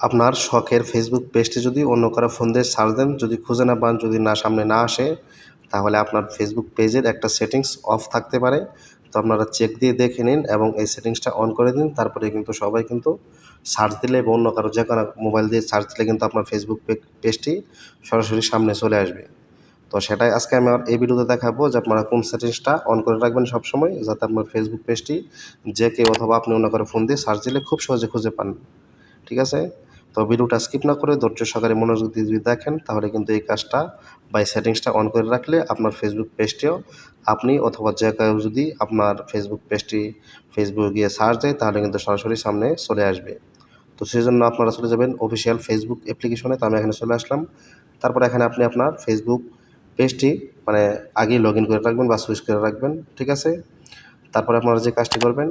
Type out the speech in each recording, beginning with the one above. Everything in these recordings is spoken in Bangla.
আপনার শখের ফেসবুক পেজটি যদি অন্য কারও ফোন দিয়ে সার্চ দেন, যদি খুঁজে না পান, যদি না সামনে না আসে, তাহলে আপনার ফেসবুক পেজের একটা সেটিংস অফ থাকতে পারে। তো আপনারা চেক দিয়ে দেখে নিন এবং এই সেটিংসটা অন করে দিন। তারপরে কিন্তু সবাই কিন্তু সার্চ দিলে বা অন্য কারও যে কোনো মোবাইল দিয়ে সার্চ দিলে কিন্তু আপনার ফেসবুক পেজটি সরাসরি সামনে চলে আসবে। তো সেটাই আজকে আমি আমার এই ভিডিওতে দেখাবো যে আপনারা কোন সেটিংসটা অন করে রাখবেন সবসময়, যাতে আপনার ফেসবুক পেজটি যে কেউ অথবা আপনি অন্য কারও ফোন দিয়ে সার্চ দিলে খুব সহজে খুঁজে পান। ঠিক আছে? তো ভিডিওটা স্কিপ না করে ধৈর্য সহকারে মনোযোগ দিয়ে যদি দেখেন, তাহলে কিন্তু এই কাজটা বাই সেটিংসটা অন করে রাখলে আপনার ফেসবুক পেজটিও আপনি অথবা যে কেউ যদি আপনার ফেসবুক পেজটি ফেসবুকে গিয়ে সার্চ দেয়, তাহলে কিন্তু সরাসরি সামনে চলে আসবে। তো সেই জন্য আপনারা চলে যাবেন অফিসিয়াল ফেসবুক অ্যাপ্লিকেশনে তো আমি এখানে চলে আসলাম। তারপর এখানে আপনি আপনার ফেসবুক পেজটি মানে আগেই লগ ইন করে রাখবেন বা সুইচ করে রাখবেন, ঠিক আছে? তারপরে আপনারা যে কাজটি করবেন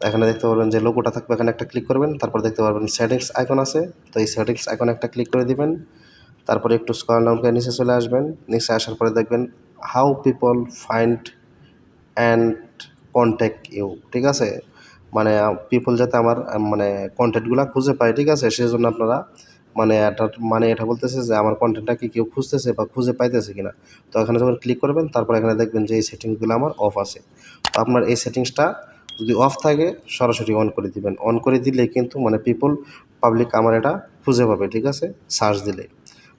এখানে দেখতে পারবেন যে লোগোটা থাকবে, এখানে একটা ক্লিক করবেন, তারপর দেখতে পারবেন সেটিংস আইকন আছে, তো এই সেটিংস আইকন একটা ক্লিক করে দিবেন, তারপরে একটু স্কল ডাউন করে নিচে চলে আসবেন, নিচে আসার পরে দেখবেন how people find and contact you ঠিক আছে? মানে পিপল যাতে আমার মানে কন্টেন্টগুলো খুঁজে পায়, ঠিক আছে? সেই জন্য আপনারা মানে এটা মানে এটা বলতেছে যে আমার কন্টেন্টটা কি কেউ খুঁজতেছে বা খুঁজে পাইতেছে কিনা। তো এখানে যখন ক্লিক করবেন, তারপর এখানে দেখবেন যে এই সেটিংসগুলো আমার অফ আছে। তো আপনার এই সেটিংসটা যদি অফ থাকে, সরাসরি অন করে দিবেন। অন করে দিলে কিন্তু মানে পিপল পাবলিক আমার এটা খুঁজে পাবে, ঠিক আছে? সার্চ দিলে।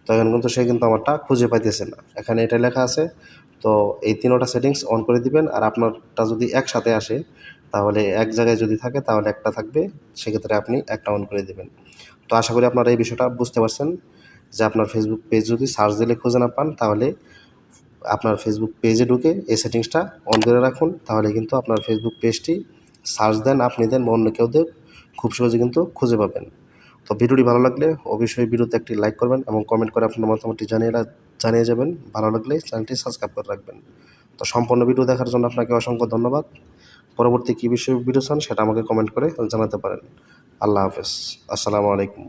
তো এখন কিন্তু সে কিন্তু আমারটা খুঁজে পাইতেছে না। এখানে এটা লেখা আছে, তো এই তিনোটা সেটিংস অন করে দিবেন, আর আপনারটা যদি একসাথে আসে, তাহলে এক জায়গায় যদি থাকে, তাহলে একটা থাকবে। সেক্ষেত্রে আপনি একটা অন করে দেবেন। তো আশা করি আপনারা এই বিষয়টা বুঝতে পারছেন যে আপনার ফেসবুক পেজ যদি সার্চ দিলে খুঁজে না পান, তাহলে আপনার ফেসবুক পেজে ঢুকে এই সেটিংসটা অন করে রাখুন। তাহলে কিন্তু আপনার ফেসবুক পেজটি সার্চ দেন, আপনি দেন বা অন্য কেউ দেন খুব সহজে কিন্তু খুঁজে পাবেন। তো ভিডিওটি ভালো লাগলে অবশ্যই ভিডিওতে একটি লাইক করবেন এবং কমেন্ট করে আপনার মতামতটি জানিয়ে জানিয়ে যাবেন। ভালো লাগলে চ্যানেলটি সাবস্ক্রাইব করে রাখবেন। তো সম্পূর্ণ ভিডিও দেখার জন্য আপনাকে অসংখ্য ধন্যবাদ। পরবর্তী কী বিষয়ে ভিডিও চান সেটা আমাকে কমেন্ট করে জানাতে পারেন। আল্লাহ হাফেজ। আসসালামু আলাইকুম।